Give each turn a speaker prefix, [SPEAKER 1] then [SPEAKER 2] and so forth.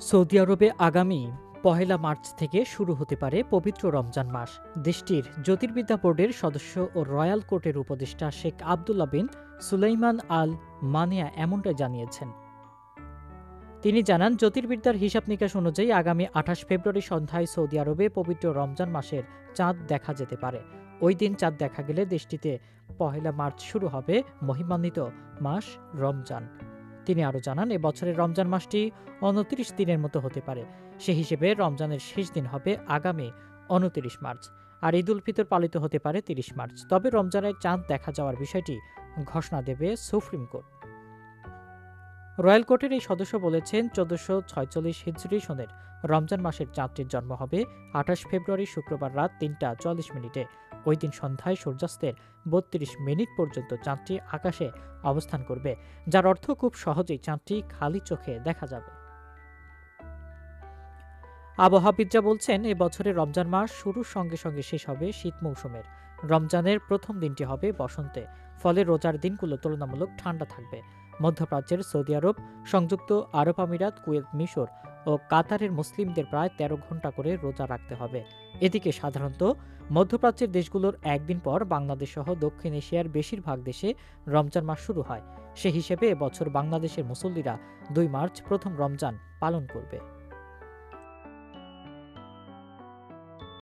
[SPEAKER 1] Saudi আরবে আগামী পহেলা March থেকে শুরু হতে পারে পবিত্র রমজান মাস। দেশটির জ্যোতির্বিদ্যা বোর্ডের সদস্য ও রয়্যাল কোর্টের উপদেষ্টা শেখ আবদুল্লাহ বিন সুলাইমান আল মানিয়া এমনটাই জানিয়েছেন। তিনি জানান, জ্যোতির্বিদ্যার হিসাব নিকাশ অনুযায়ী আগামী আঠাশ ফেব্রুয়ারি সন্ধ্যায় সৌদি আরবে পবিত্র রমজান মাসের চাঁদ দেখা যেতে পারে। ওই দিন চাঁদ দেখা গেলে দেশটিতে পহেলা মার্চ শুরু হবে মহিমান্বিত মাস রমজান। তিনি আরও জানান, এবছরের রমজান মাসটি উনত্রিশ দিনের মতো হতে পারে। সে হিসেবে রমজানের শেষ দিন হবে আগামী উনত্রিশ মার্চ। আর ঈদ উল ফিতর পালিত হতে পারে তিরিশ মার্চ। তবে রমজানের চাঁদ দেখা যাওয়ার বিষয়টি ঘোষণা দেবে সুপ্রিম কোর্ট। রয়্যাল কোর্টের এই সদস্য বলেছেন, চোদ্দশো ছয়চল্লিশ হিজরি সনের রমজান মাসের চাঁদটির জন্ম হবে আঠাশ ফেব্রুয়ারি শুক্রবার রাত তিনটা চল্লিশ মিনিটে। ওই দিন সন্ধ্যায় সূর্যাস্তের বত্রিশ মিনিট পর্যন্ত চাঁদটি আকাশে অবস্থান করবে, যার অর্থ খুব সহজেই চাঁদটি খালি চোখে দেখা যাবে। আবহাওয়াবিদরা বলছেন, এ বছরের রমজান মাস শুরুর সঙ্গে সঙ্গে শেষ হবে শীত মৌসুমের। রমজানের প্রথম দিনটি হবে বসন্তে, ফলে রোজার দিনগুলো তুলনামূলক ঠান্ডা থাকবে। মধ্যপ্রাচ্যের সৌদি আরব, সংযুক্ত আরব আমিরাত, কুয়েত, মিশর ও কাতারের মুসলিমদের প্রায় তেরো ঘণ্টা করে রোজা রাখতে হবে। এদিকে সাধারণত মধ্যপ্রাচ্যের দেশগুলোর একদিন পর বাংলাদেশ সহ দক্ষিণ এশিয়ার বেশিরভাগ দেশে রমজান মাস শুরু হয়। সে হিসেবে এবছর বাংলাদেশের মুসল্লিরা দুই মার্চ প্রথম রমজান পালন করবে।